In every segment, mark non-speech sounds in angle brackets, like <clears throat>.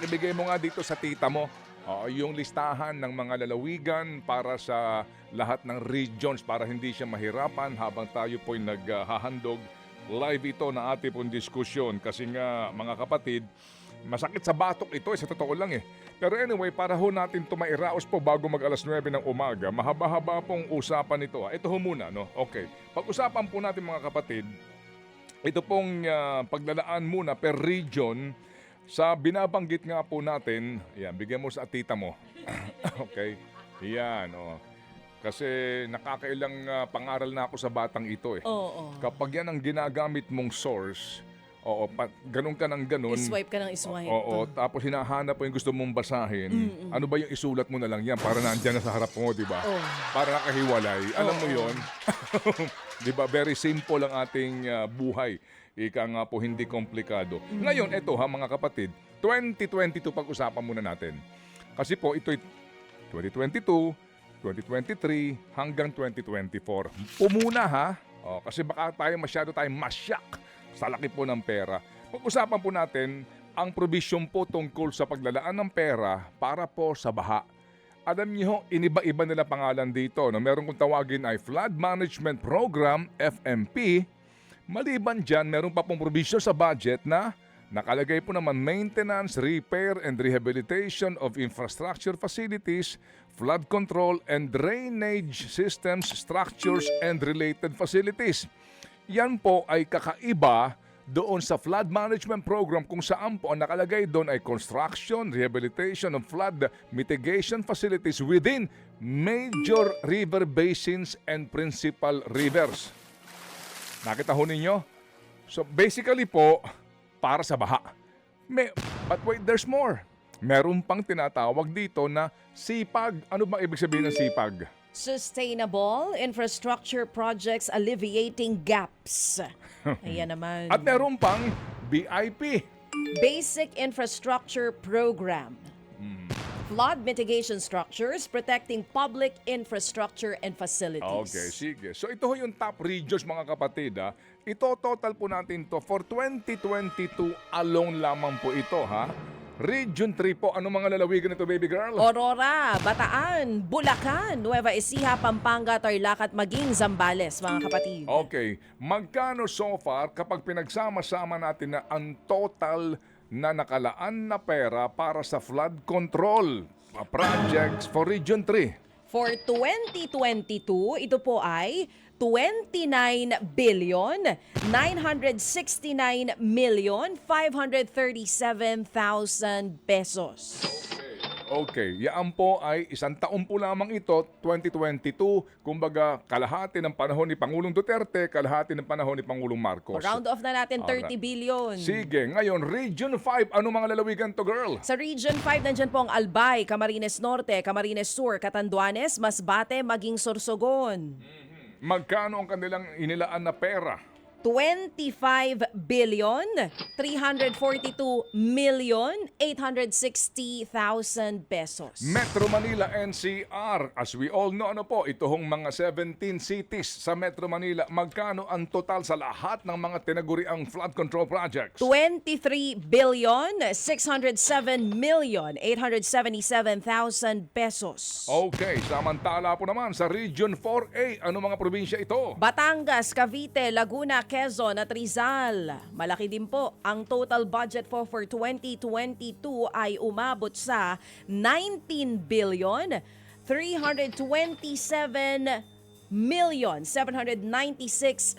pakibigay mo nga dito sa tita mo oo, yung listahan ng mga lalawigan para sa lahat ng regions para hindi siya mahirapan habang tayo po'y naghahandog. Live ito na ating pong diskusyon kasi nga mga kapatid, masakit sa batok ito eh, sa totoo lang eh. Pero anyway, para ho natin ito mairaos po bago mag alas 9 ng umaga, mahaba-haba pong usapan ito. ah. Ito ho muna, no? Okay. Pag-usapan po natin mga kapatid, ito pong ah, paglalaan muna per region sa binabanggit nga po natin, yan, bigyan mo sa tita mo. <clears throat> okay? Yan, oh. Kasi nakakailang ah, pangaral na ako sa batang ito eh. Oo. Kapag yan ang ginagamit mong source, oo, pa, ganun ka ng ganun. I-swipe ka ng i-swipe. Oo, tapos hinahanap mo yung gusto mong basahin. Ano ba yung isulat mo na lang yan para nandyan na sa harap mo, di ba? Oo. Para nakahiwalay. Alam mo Oo. yon <laughs> Di ba? Very simple ang ating ah, buhay. Ika nga po, hindi komplikado. Ngayon, eto ha mga kapatid, 2022 pag-usapan muna natin. Kasi po, ito'y 2022, 2023, hanggang 2024. Pumuna ha, oh, kasi baka tayo masyado tayong masyak sa laki po ng pera. Pag-usapan po natin ang provision po tungkol sa paglalaan ng pera para po sa baha. Alam niyo, iniba-iba nila pangalan dito. No? Meron kong tawagin ay Flood Management Program, FMP. Maliban dyan, meron pa pong provision sa budget na nakalagay po naman maintenance, repair, and rehabilitation of infrastructure facilities, flood control, and drainage systems, structures, and related facilities. Yan po ay kakaiba doon sa flood management program kung saan po ang nakalagay doon ay construction, rehabilitation of flood mitigation facilities within major river basins and principal rivers. Nakita ho ninyo? So basically po, para sa baha. May, but wait, there's more. Meron pang tinatawag dito na sipag. Ano ba ibig sabihin ng sipag? Sustainable infrastructure projects alleviating gaps. <laughs> Ayan naman. At meron pang BIP. Basic Infrastructure Program. Flood mitigation structures protecting public infrastructure and facilities. Okay, sige. So ito ho yung top regions mga kapatid ha. Ito total po natin to for 2022 alone lamang po ito ha. Region 3 po. Ano mga lalawigan ito baby girl? Aurora, Bataan, Bulacan, Nueva Ecija, Pampanga, Tarlac at maging Zambales, mga kapatid. Okay, magkano so far kapag pinagsama-sama natin na ang total na nakalaan na pera para sa flood control projects for Region 3? For 2022, ito po ay 29 billion 969 million 537,000 pesos. Okay, yan po ay isang taon po lamang ito, 2022. Kumbaga, kalahati ng panahon ni Pangulong Duterte, kalahati ng panahon ni Pangulong Marcos. Round off na natin 30 Alright. billion. Sige, ngayon, Region 5, ano mga lalawigan to, girl? Sa Region 5, nandyan po ang Albay, Camarines Norte, Camarines Sur, Catanduanes, Masbate, maging Sorsogon. Magkano ang kanilang inilaan na pera? 25 billion 342 million 860,000 pesos. Metro Manila NCR. As we all know, ano po, ito hong mga 17 cities sa Metro Manila. Magkano ang total sa lahat ng mga tinaguriang flood control projects? 23 billion 607 million 877,000 pesos. Okay, samantala po naman sa Region 4A, ano mga probinsya ito? Batangas, Cavite, Laguna, Quezon at Rizal. Malaki din po. Ang total budget po for 2022 ay umabot sa 19 billion 327 million 796,000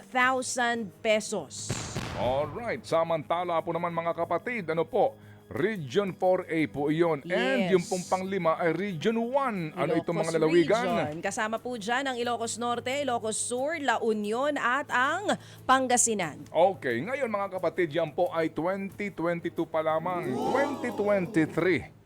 pesos. Alright, samantala po naman mga kapatid, ano po, Region 4A po iyon. And Yes. yung pong panglima ay Region 1. Ano itong mga Ilocos lalawigan? Region. Kasama po dyan ang Ilocos Norte, Ilocos Sur, La Union at ang Pangasinan. Okay, ngayon mga kapatid, yan po ay 2022 pa lamang. 2023.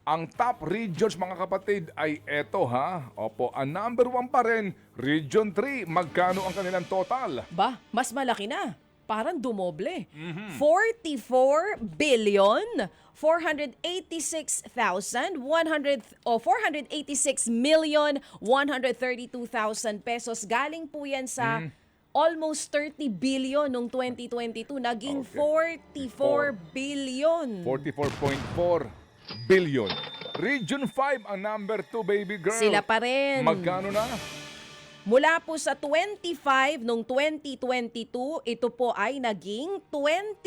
Ang top regions mga kapatid ay eto ha. Opo, ang number one pa rin, Region 3. Magkano ang kanilang total? Ba, mas malaki na. Parang dumoble. Mhm. 44 billion 486,100 o 486 million 132,000 pesos. Galing po yan sa almost 30 billion noong 2022, naging 44 billion. 44.4 billion. Region 5 ang number 2, baby girl. Sila pa rin. Magkano na? Mula po sa 25 noong 2022, ito po ay naging 29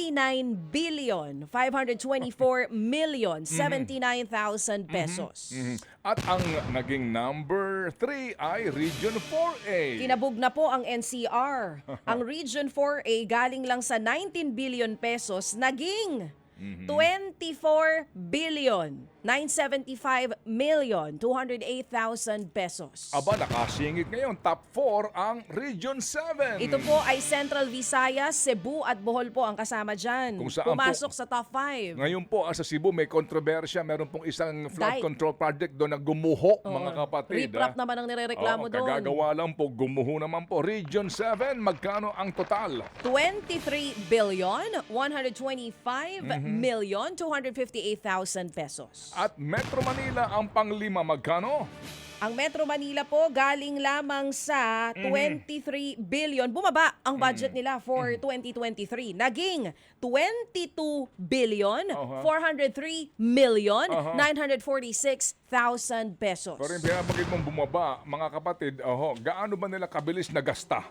billion 524 <laughs> million 79,000 pesos. Mhm. At ang naging number 3 ay Region 4A. Kinabog na po ang NCR. <laughs> ang Region 4A galing lang sa 19 billion pesos, naging Mhm. 24 billion 975 million 208,000 pesos. Aba, nakasingit ngayon. Top 4 ang Region 7. Ito po ay Central Visayas, Cebu at Bohol po ang kasama dyan. Kung saan Pumasok sa top 5. Ngayon po, ah, sa Cebu, may kontrobersya. Meron pong isang flood Dahil- control project doon na gumuho, mga kapatid. Riprap ah. naman ang nirereklamo Oo, doon. Kagagawa lang po, gumuho naman po. Region 7, magkano ang total? 23 billion 125 Mhm. million 258,000 pesos. At Metro Manila ang panglima, magkano? Ang Metro Manila po galing lamang sa Mhm. 23 billion. Bumaba ang budget nila for 2023. Naging 22 billion Aha. 403 million Aha. 946,000 pesos. Pero yung binabanggit mong bumaba, mga kapatid, oho, gaano ba nila kabilis na gasta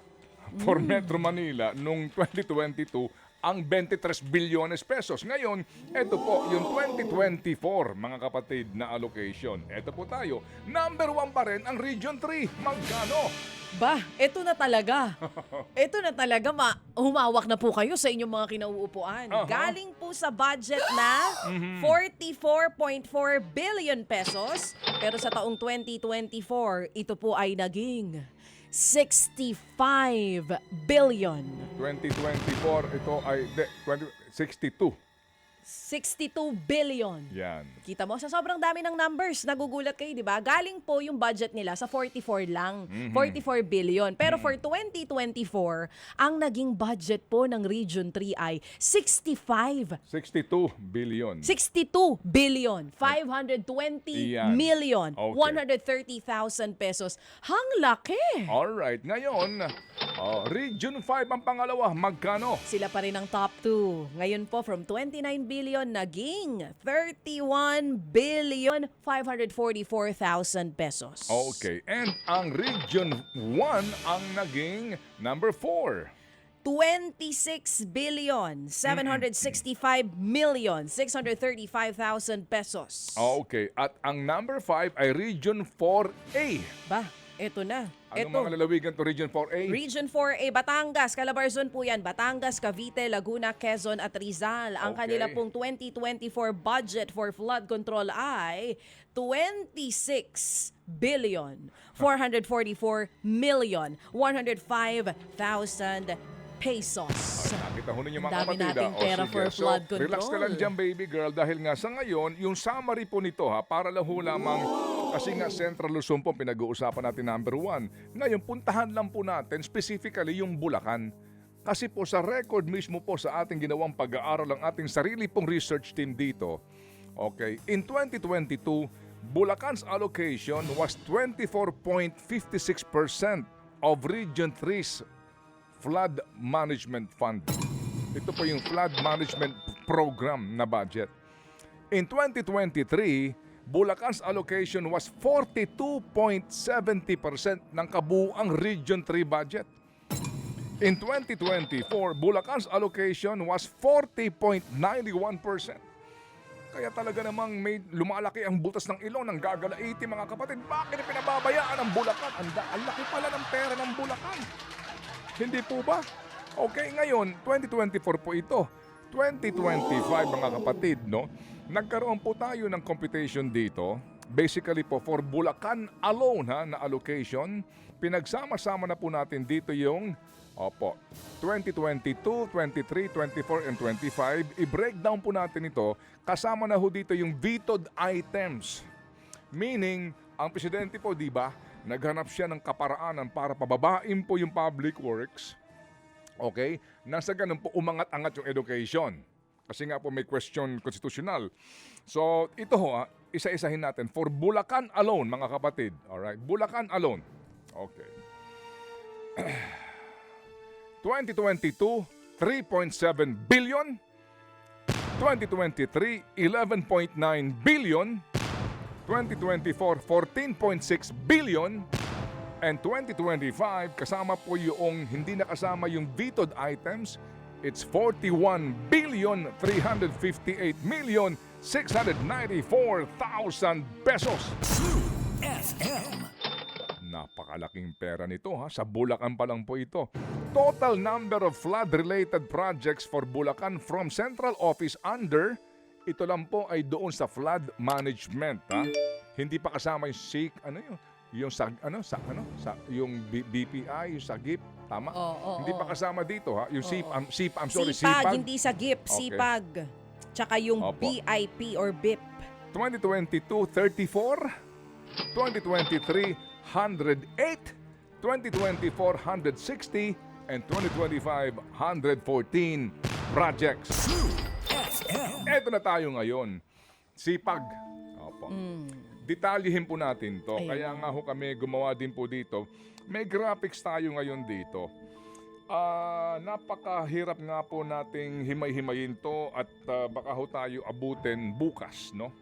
for Mm. Metro Manila nung 2022 ang 23 bilyones pesos. Ngayon, ito po yung 2024, mga kapatid, na allocation. Ito po tayo. Number one pa rin ang Region 3. Magkano? Ba, eto na talaga. <laughs> Eto na talaga, ma humawak na po kayo sa inyong mga kinauupuan. Aha. Galing po sa budget na 44.4 billion pesos. Pero sa taong 2024, ito po ay naging 65 billion. 2024, ito ay de, 20, 62. 62 billion. Yan. Kita mo, sa sobrang dami ng numbers, nagugulat kayo, di ba? Galing po yung budget nila sa 44 lang. 44 billion. Pero for 2024, ang naging budget po ng Region 3 ay 65 62 billion. 62 billion 520 Iyan. million Okay. 130,000 pesos. Hang laki! Alright, ngayon, oh, Region 5 ang pangalawa. Magkano? Sila pa rin ang top 2. Ngayon po, from 29 billion, naging 31 billion 544,000 pesos. Okay. And ang Region 1 ang naging number 4. 26 billion 765 million 635,000 pesos. Okay. At ang number 5 ay Region 4A. Ba, eto na. Anong Eto. mga lalawigan to Region 4A? Region 4A, Batangas, Calabarzon po yan. Batangas, Cavite, Laguna, Quezon at Rizal. Ang Okay. kanila pong 2024 budget for flood control ay 26 billion 444 million 105,000 pesos. Nakita ho ninyo mga dami kapatid. nating ah. Pera So, Relax ka lang control. dyan, baby girl. Dahil nga sa ngayon, yung summary po nito ha, para lang ho lamang kasi nga Central Luzon po pinag-uusapan natin number one. Ngayon, puntahan lang po natin specifically yung Bulacan. Kasi po sa record mismo po sa ating ginawang pag-aaral ng ating sarili pong research team dito, okay, in 2022, Bulacan's allocation was 24.56% of Region 3's Flood Management Fund. Ito po yung Flood Management Program na budget. In 2023, Bulacan's allocation was 42.70% ng kabuuang Region 3 budget. In 2024, Bulacan's allocation was 40.91%. Kaya talaga namang may lumalaki ang butas ng ilong ng gagalaiti mga kapatid. Bakit pinababayaan ang Bulacan? Ang, ang laki pala ng pera ng Bulacan. Hindi po ba? Okay, ngayon, 2024 po ito. 2025 mga kapatid, no? Nagkaroon po tayo ng computation dito. Basically po, for Bulacan alone ha, na allocation, pinagsama-sama na po natin dito yung Opo. 2022, 23, 24, and 25. I-breakdown po natin ito. Kasama na ho dito yung vetoed items. Meaning, ang presidente po, di ba, naghanap siya ng kaparaanan para pababain po yung public works. Okay? Nasa ganun po, umangat-angat yung education. Kasi nga po may question constitutional. So, ito ho, ah, isa-isahin natin. For Bulacan alone, mga kapatid. Alright? Bulacan alone. Okay. <clears throat> 2022, 3.7 billion. 2023, 11.9 billion. 2024, 14.6 billion. And 2025, kasama po yung hindi nakasama yung vetoed items, it's 41 billion 358 million 694,000 pesos. FM. Napakalaking pera nito ha. Sa Bulacan pa lang po ito. Total number of flood-related projects for Bulacan from central office under, ito lang po ay doon sa flood management ha. Hindi pa kasama yung SIC, ano yun? Yung sa ano sa ano sa yung BPI, yung SAGIP, tama? Oo, oo, hindi pa kasama dito ha. Yung SIP, um, SIP, I'm sorry, Sipag, SIPAG. hindi sa GIP, Okay. sipag. Tsaka yung Opo. BIP or BIP. 2022, 34. 2023, 108. 2024, 160. And 2025, 114 projects. Eto na tayo ngayon. Sipag. Opo. Detalyihin po natin to. Ayun. Kaya nga ho kami gumawa din po dito. May graphics tayo ngayon dito. Ah, napakahirap nga po nating himay-himayin to at ah, baka ho tayo abutin bukas, no?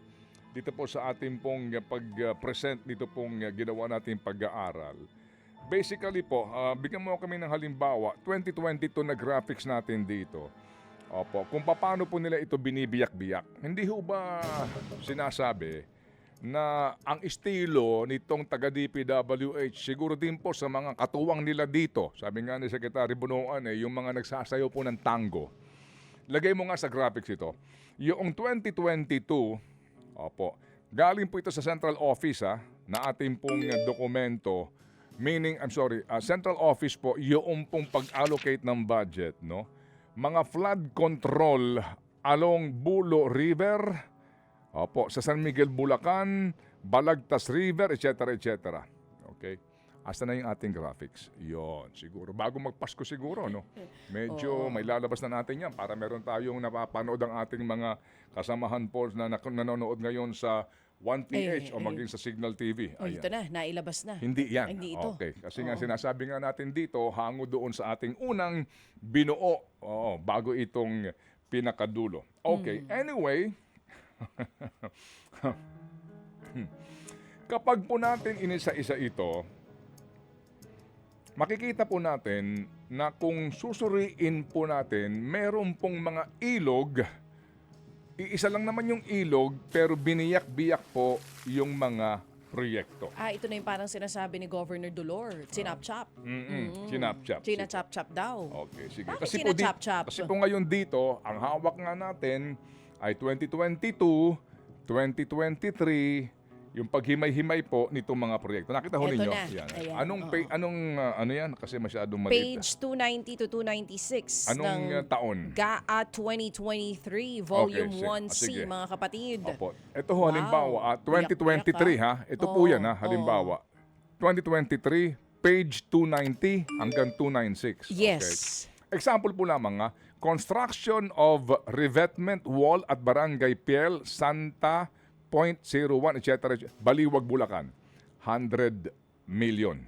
Dito po sa ating pong pag-present nito pong ginawa nating pag-aaral. Basically po, ah, bigyan mo kami ng halimbawa, 2022 na graphics natin dito. Opo, kung paano po nila ito binibiyak-biyak. Hindi ho ba sinasabi na ang estilo nitong taga DPWH siguro din po sa mga katuwang nila dito. Sabi nga ni Secretary Bunuan eh, yung mga nagsasayaw po ng tango. Lagay mo nga sa graphics ito. Yung 2022, opo, galing po ito sa central office ha, na ating pong dokumento. Meaning, I'm sorry, uh, central office po, yung pong pag-allocate ng budget, no? Mga flood control along Bulo River, Opo, sa San Miguel, Bulacan, Balagtas River, etc. etc. Okay? Asa na yung ating graphics? Yon, siguro. Bago magpasko siguro, no? <laughs> Medyo may lalabas na natin yan para meron tayong napapanood ang ating mga kasamahan po na nanonood ngayon sa 1PH Eh, o maging sa Signal TV. Oh, ito na, nailabas na. Hindi yan. Hindi ito. Okay. Kasi nga Oo. sinasabi nga natin dito, hango doon sa ating unang binuo oo, bago itong pinakadulo. Okay. Hmm. Anyway, <laughs> kapag po natin inisa-isa ito, makikita po natin na kung susuriin po natin, meron pong mga ilog, iisa lang naman yung ilog, pero biniyak-biyak po yung mga proyekto. Ah, ito na yung parang sinasabi ni Governor Dolor. Chinap-chap. Mm-mm. Chinap-chap. Chinachap-chap daw. Okay, sige. Bakit Kasi po, di, kasi po ngayon dito, ang hawak nga natin ay 2022, 2023, yung paghimay-himay po nitong mga proyekto. Nakita ho Eto ninyo? na. Yan. Ayan, Anong, pa- anong ah, ano yan? Kasi masyadong maliit. Page 290 to 296 Anong ng uh, taon? GAA 2023, Volume sige. 1C, Ah, mga kapatid. Opo. Ito ho, Wow. halimbawa, ah, Biyak-biyak, 2023 ha. Ito po Oo, yan ha, halimbawa. 2023, page 290 hanggang 296. Yes. Okay. Example po lamang nga, construction of revetment wall at Barangay Piel, Santa Point 01, etc. Baliwag, Bulacan. 100 million.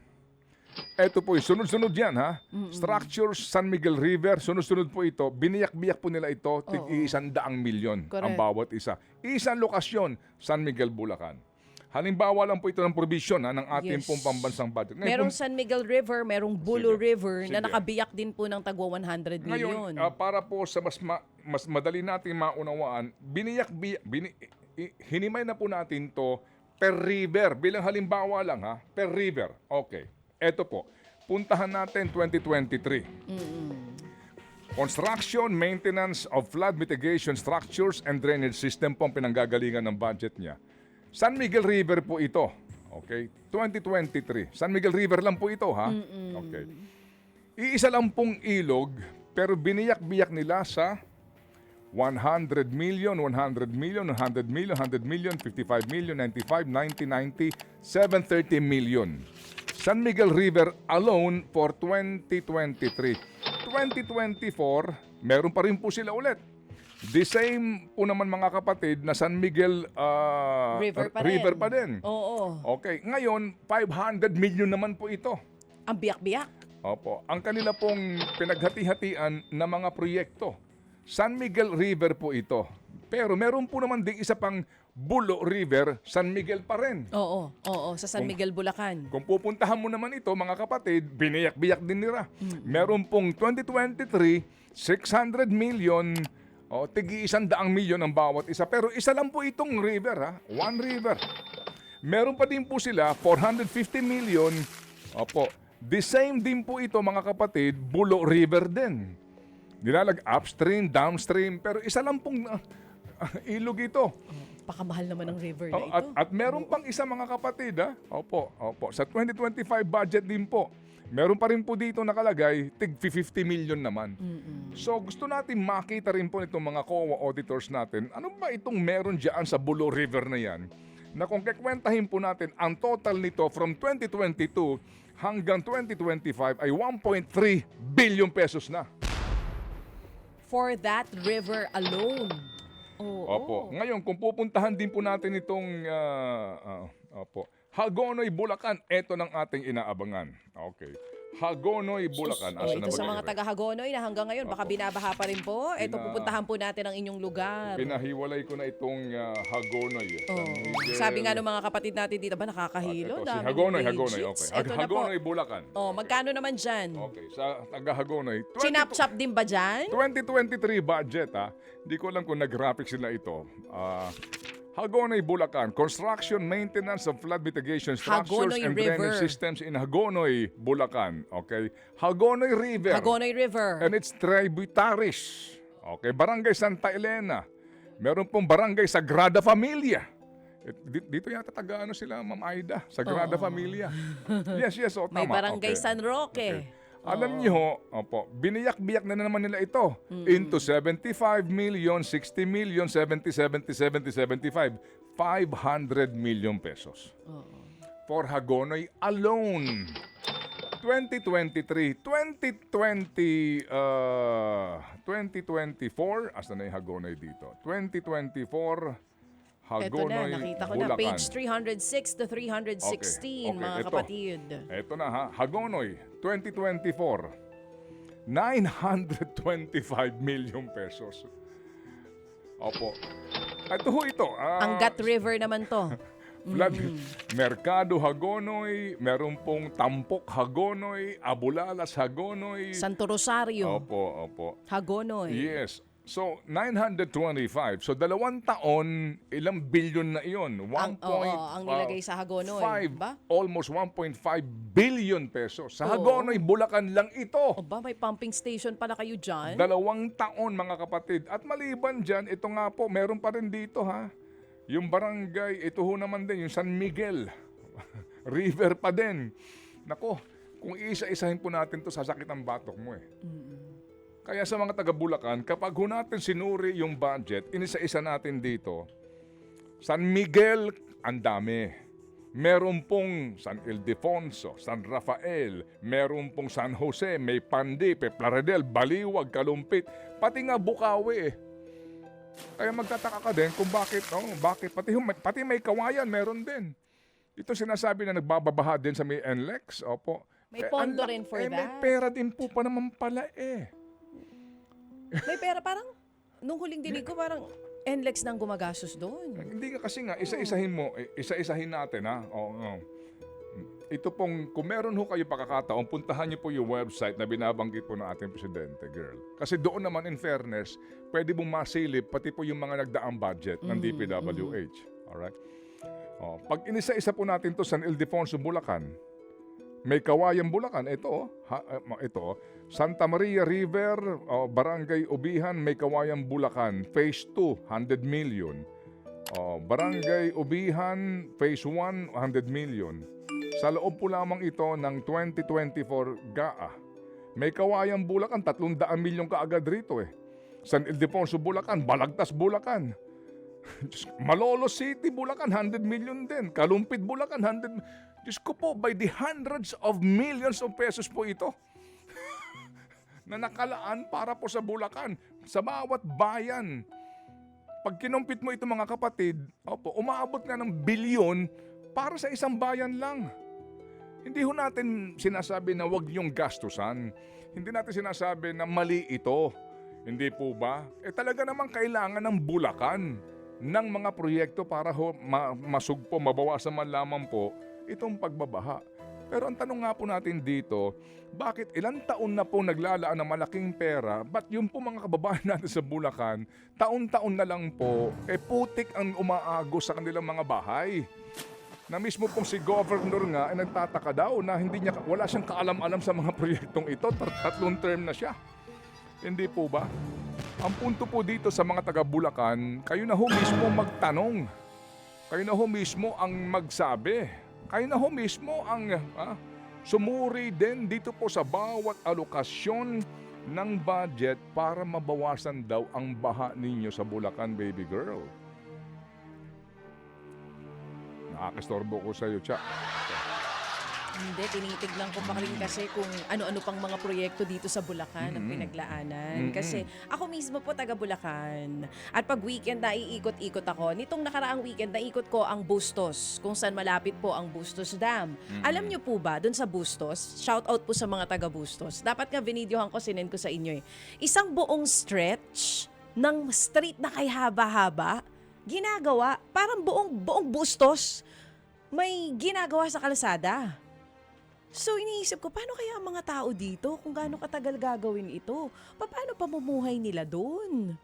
Ito po, sunod-sunod yan ha. Structures, San Miguel River, sunod-sunod po ito. Biniyak-biyak po nila ito, tig isandaang milyon ang Correct. bawat isa. Isang lokasyon, San Miguel, Bulacan. Halimbawa lang po ito ng provision ha, ng ating Yes. pong pambansang budget. Ngayon Merong po- San Miguel River, merong Bulo Sige. River na Sige. nakabiyak din po ng tagwa 100 Ngayon, million. ah, para po sa mas ma- mas madali natin maunawaan, biniyak biyak bini, hinimay na po natin to per river. Bilang halimbawa lang ha, per river. Okay. Eto po. Puntahan natin 2023. Construction, maintenance of flood mitigation structures and drainage system po ang pinanggagalingan ng budget niya. San Miguel River po ito. Okay? 2023. San Miguel River lang po ito, ha? Okay. Iisa lang pong ilog, pero biniyak-biyak nila sa 100 million, 100 million, 100 million, 100 million, 55 million, 95, 90, 90, 730 million. San Miguel River alone for 2023. 2024, meron pa rin po sila ulit. The same po naman mga kapatid na San Miguel ah, river pa rin. river pa din. Oo. Okay, ngayon 500 million naman po ito. Ang biyak-biyak. Opo, ang kanila pong pinaghati-hatian na mga proyekto. San Miguel River po ito. Pero meron po naman ding isa pang Bulo River, San Miguel pa rin. Oo, oo, sa San Miguel, Bulacan. Kung pupuntahan mo naman ito, mga kapatid, biniyak-biyak din nila. Meron pong 2023, 600 million, o tigi isang daang milyon ang bawat isa. Pero isa lang po itong river, ha? One river. Meron pa din po sila, 450 million. Opo, the same din po ito, mga kapatid, Bulo River din. Nilalag upstream, downstream, pero isa lang pong ah, ah, ilog ito. Pakamahal naman ng river na Oh, ito. at, at meron pang isa mga kapatid, ha? Opo, opo. Sa 2025 budget din po, meron pa rin po dito nakalagay, tig 50 million naman. So gusto natin makita rin po nitong mga COA auditors natin, ano ba itong meron dyan sa Bulo River na yan? Na kung kikwentahin po natin, ang total nito from 2022 hanggang 2025 ay 1.3 billion pesos na. For that river alone. Oo. Opo. Ngayon, kung pupuntahan din po natin itong ah, ah, opo. Hagonoy, Bulacan, ito ng ating inaabangan. Okay. Hagonoy, Bulacan. Oh, ito na sa mga taga Hagonoy na hanggang ngayon baka binabaha pa rin po. Ito Pina- pupuntahan po natin ang inyong lugar. Pinahiwalay ko na itong ah, Hagonoy. eh. Oh. San Miguel. Sabi nga ng mga kapatid natin dito ba nakakahilo? ito, si Daming Hagonoy, Hagonoy. Okay. Ito na po. Hagonoy, Bulacan. Oh, magkano naman dyan? Okay. Sa taga Hagonoy. 20 Chinap-chap din ba dyan? 2023 budget ha. Hindi ko alam kung nag-graphics sila ito. Ah, Hagonoy, Bulacan. Construction, maintenance of flood mitigation structures Hagonoy and drainage River. systems in Hagonoy, Bulacan. Okay. Hagonoy River. Hagonoy River. And its tributaries. Okay. Barangay Santa Elena. Meron pong barangay Sagrada Familia. Di- Dito yata taga ano sila, Ma'am Aida, Sagrada Familia. <laughs> Yes, yes, o May tama. barangay Okay. San Roque. Okay. Alam niyo, opo, biniyak-biyak na naman nila ito into 75 million, 60 million, 70, 70, 70, 75. 500 million pesos. For Hagonoy alone. 2023, 2020, uh, 2024, asa na yung Hagonoy dito? 2024, Ito na, Hagonoy, nakita ko na. Bulacan. Page 306 to 316, Okay, okay, mga ito. kapatid. Eto na ha, Hagonoy, 2024, 925 million pesos. Opo. Ito ho ito. ah, Ang Gat River naman to. <laughs> Flood. Merkado Hagonoy, meron pong Tampok Hagonoy, Abulalas Hagonoy. Santo Rosario. Opo, opo. Hagonoy. Yes. So, 925. So, dalawang taon, ilang billion na iyon? Ang, 1 oo, ang nilagay sa Hagonoy. five, Ba? almost 1.5 billion pesos. Sa Oo. Hagonoy, Bulacan lang ito. O ba, may pumping station pala kayo dyan? Dalawang taon mga kapatid. At maliban dyan, ito nga po, meron pa rin dito ha. Yung barangay, ito ho naman din, yung San Miguel. <laughs> River pa din. Nako, kung isa-isahin po natin to sasakit ang batok mo eh. Kaya sa mga taga Bulacan, kapag ho natin sinuri yung budget, inisa-isa natin dito, San Miguel, ang dami. Meron pong San Ildefonso, San Rafael, meron pong San Jose, may Pandi, Peplaredel, Baliwag, Kalumpit, pati nga Bukawi eh. Kaya magtataka ka din kung bakit, oh, bakit, pati, pati may kawayan, meron din. Ito sinasabi na nagbababaha din sa may NLEX, opo. May Eh, pondo la- rin for eh, May that. pera din po pa naman pala eh. May pera parang, nung huling dinig ko parang NLEX nang gumagastos doon. Hindi ka kasi nga, isa-isahin mo, eh, isa-isahin natin ha. Oo, oo. Ito pong, kung meron ho kayo pakakataon, puntahan niyo po yung website na binabanggit po ng ating presidente, girl. Kasi doon naman, in fairness, pwede mong masilip pati po yung mga nagdaang budget ng DPWH. Alright? Oh, pag inisa-isa po natin to San Ildefonso, Bulacan, may Kawayan Bulacan, ito, ha, eh, ito. Santa Maria River, oh, Barangay Ubihan, may Kawayan Bulacan, Phase 2, 100 million. Oh, Barangay Ubihan, Phase 1, 100 million. Sa loob po lamang ito ng 2024 GAA. May Kawayan Bulacan, 300 milyon kaagad rito eh. San Ildefonso Bulacan, Balagtas Bulacan. <laughs> Malolo City, Bulacan, 100 million din. Kalumpit, Bulacan, 100 Diyos ko po, by the hundreds of millions of pesos po ito <laughs> na nakalaan para po sa Bulacan, sa bawat bayan. Pag kinumpit mo ito mga kapatid, opo, umaabot nga ng bilyon para sa isang bayan lang. Hindi ho natin sinasabi na wag niyong gastusan. Hindi natin sinasabi na mali ito. Hindi po ba? Eh talaga naman kailangan ng bulakan ng mga proyekto para ho ma- masugpo, mabawasan man lamang po itong pagbabaha. Pero ang tanong nga po natin dito, bakit ilang taon na po naglalaan ng malaking pera, ba't yung po mga kababayan <laughs> natin sa Bulacan, taon-taon na lang po, eh putik ang umaagos sa kanilang mga bahay na mismo pong si governor nga ay nagtataka daw na hindi niya wala siyang kaalam-alam sa mga <laughs> proyektong ito. Tat- Tatlong term na siya. Hindi po ba? Ang punto po dito sa mga taga Bulacan, kayo na ho mismo magtanong. Kayo na ho mismo ang magsabi. Kayo na ho mismo ang ah, sumuri din dito po sa bawat alokasyon ng budget para mabawasan daw ang baha ninyo sa Bulacan, baby girl. Nakakastorbo ko sa iyo, Cha. Hindi, tinitignan ko pa rin kasi kung ano-ano pang mga proyekto dito sa Bulacan ang Mm-mm. pinaglaanan. Mm-mm. Kasi ako mismo po taga Bulacan. At pag weekend na iikot-ikot ako, nitong nakaraang weekend naikot ko ang Bustos, kung saan malapit po ang Bustos Dam. Alam niyo po ba, dun sa Bustos, shout out po sa mga taga Bustos. Dapat nga binidyohan ko, sinend ko sa inyo eh. Isang buong stretch ng street na kay haba-haba, ginagawa, parang buong buong Bustos may ginagawa sa kalsada. So iniisip ko, paano kaya ang mga tao dito kung gaano katagal gagawin ito? Paano pamumuhay nila doon?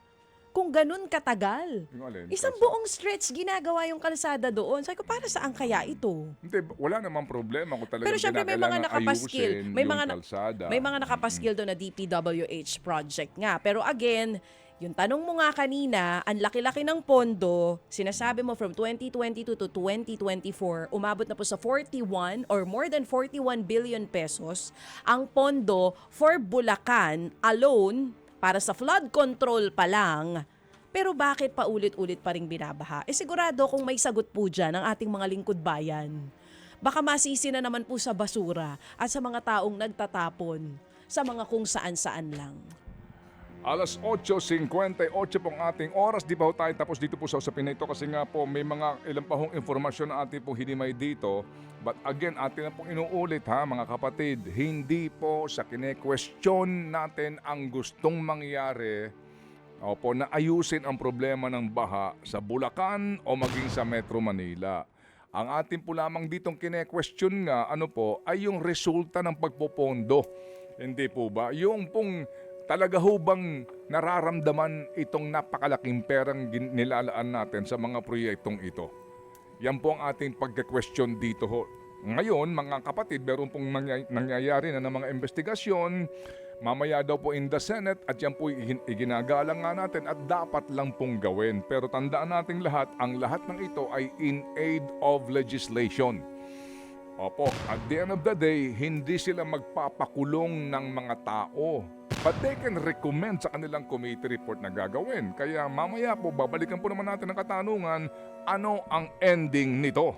Kung ganun katagal. Alin? Isang buong stretch ginagawa yung kalsada doon. Sabi ko, para saan kaya ito? Hindi, wala namang problema kung talagang Pero syempre may mga nakapaskil. May mga na- kalsada. May mga nakapaskil doon na DPWH project nga. Pero again, yung tanong mo nga kanina, ang laki-laki ng pondo, sinasabi mo from 2022 to 2024, umabot na po sa 41 or more than 41 billion pesos ang pondo for Bulacan alone para sa flood control pa lang. Pero bakit pa ulit-ulit pa ring binabaha? Eh sigurado kung may sagot po dyan ang ating mga lingkod bayan baka masisi na naman po sa basura at sa mga taong nagtatapon sa mga kung saan-saan lang. Alas 8.58 pong ating oras. Di ba ho tayo tapos dito po sa usapin na ito kasi nga po may mga ilang pa hong informasyon na ating pong hinimay dito. But again, atin na pong inuulit ha mga kapatid, hindi po sa kine-question natin ang gustong mangyari Opo, na ayusin ang problema ng baha sa Bulacan o maging sa Metro Manila. Ang atin po lamang ditong kine-question nga, ano po, ay yung resulta ng pagpopondo. Hindi po ba? Yung pong talaga ho bang nararamdaman itong napakalaking perang nilalaan natin sa mga proyektong ito? Yan po ang ating pagka-question dito ho. Ngayon, mga kapatid, meron pong nangyayari na ng mga investigasyon. Mamaya daw po in the Senate at yan po igin- iginagalang nga natin at dapat lang pong gawin. Pero tandaan nating lahat, ang lahat ng ito ay in aid of legislation. Opo, at the end of the day, hindi sila magpapakulong ng mga tao. But they can recommend sa kanilang committee report na gagawin. Kaya mamaya po, babalikan po naman natin ang katanungan, ano ang ending nito?